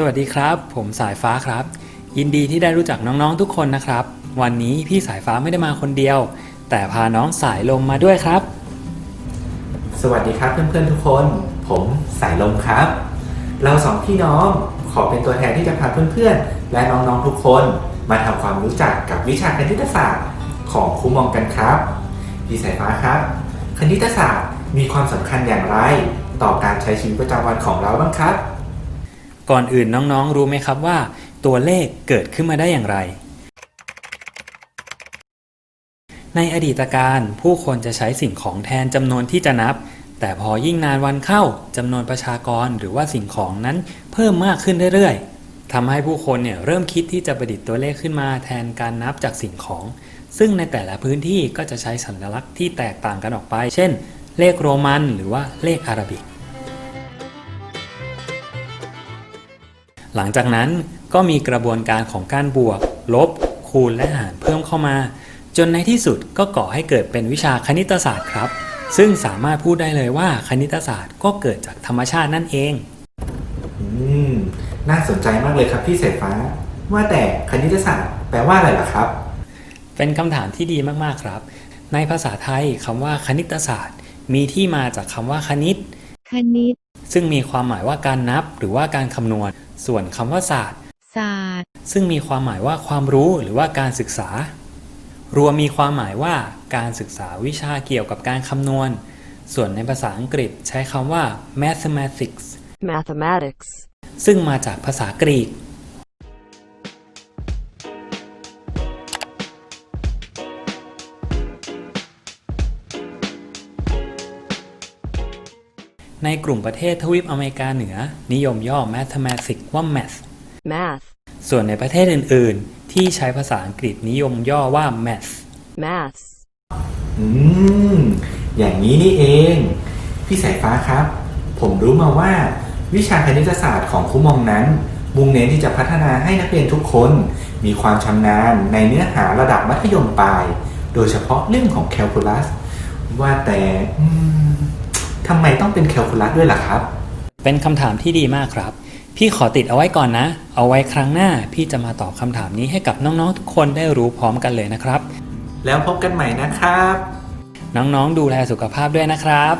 สวัสดีครับ ผมสายฟ้าครับ ยินดีที่ได้รู้จักน้องๆทุกคนนะครับ วันนี้พี่สายฟ้าไม่ได้มาคนเดียว แต่พาน้องสายลมมาด้วยครับ สวัสดีครับเพื่อนๆทุกคน ผมสายลมครับ เราสองพี่น้องขอเป็นตัวแทนที่จะพาเพื่อนๆ และน้องๆทุกคน มาทำความรู้จักกับวิชาคณิตศาสตร์ของครูมองกันครับ พี่สายฟ้าครับ คณิตศาสตร์มีความสำคัญอย่างไร ต่อการใช้ชีวิตประจำวันของเราบ้างครับ ก่อนอื่นน้องๆ รู้ไหมครับว่า ตัวเลขเกิดขึ้นมาได้อย่างไร ในอดีตการผู้คนจะใช้สิ่งของแทนจำนวนที่จะนับ แต่พอยิ่งนานวันเข้าจำนวนประชากรหรือว่าสิ่งของนั้นเพิ่มมากขึ้นเรื่อยๆทำให้ผู้คนเนี่ยเริ่มคิดที่จะประดิษฐ์ตัวเลขขึ้นมาแทนการนับจากสิ่งของ ซึ่งในแต่ละพื้นที่ก็จะใช้สัญลักษณ์ที่แตกต่างกันออกไป เช่น เลขโรมันหรือว่าเลขอาราบิก หลังจากนั้นก็มีกระบวนการของการบวก ลบ คูณและหารเพิ่มเข้ามา จนในที่สุดก็ก่อให้เกิดเป็นวิชาคณิตศาสตร์ครับ ซึ่งสามารถพูดได้เลยว่าคณิตศาสตร์ก็เกิดจากธรรมชาตินั่นเอง อืม น่าสนใจมากเลยครับพี่สายฟ้า ว่าแต่คณิตศาสตร์แปลว่าอะไรล่ะครับ เป็นคำถามที่ดีมากๆครับ ในภาษาไทยคำว่าคณิตศาสตร์ มีที่มาจากคำว่าคณิต คณิต ซึ่งมีความหมายว่าการนับหรือว่าการคำนวณ ส่วนคำว่าศาสตร์ ศาสตร์ ซึ่งมีความหมายว่าความรู้หรือว่าการศึกษา รวมมีความหมายว่าการศึกษาวิชาเกี่ยวกับการคำนวณ ส่วนในภาษาอังกฤษใช้คำว่า mathematics mathematics, ซึ่งมาจากภาษากรีก ในกลุ่มประเทศทวีปอเมริกาเหนือ นิยมย่อ mathematics ว่า math math, ส่วนในประเทศอื่น ๆ ที่ใช้ภาษาอังกฤษนิยมย่อว่า math maths, อืม อย่างนี้นี่เอง พี่สายฟ้าครับ ผมรู้มาว่า วิชาคณิตศาสตร์ของครูมองนั้น มุ่งเน้นที่จะพัฒนาให้นักเรียนทุกคน มีความชำนาญในเนื้อหาระดับมัธยมปลาย โดยเฉพาะเรื่องของแคลคูลัส ว่าแต่อืม ทำไมต้องเป็นแคลคูลัสด้วยล่ะครับ เป็นคำถามที่ดีมากครับ พี่ขอติดเอาไว้ก่อนนะ เอาไว้ครั้งหน้า พี่จะมาตอบคำถามนี้ให้กับน้องๆทุกคนได้รู้พร้อมกันเลยนะครับ แล้วพบกันใหม่นะครับ น้องๆดูแลสุขภาพด้วยนะครับ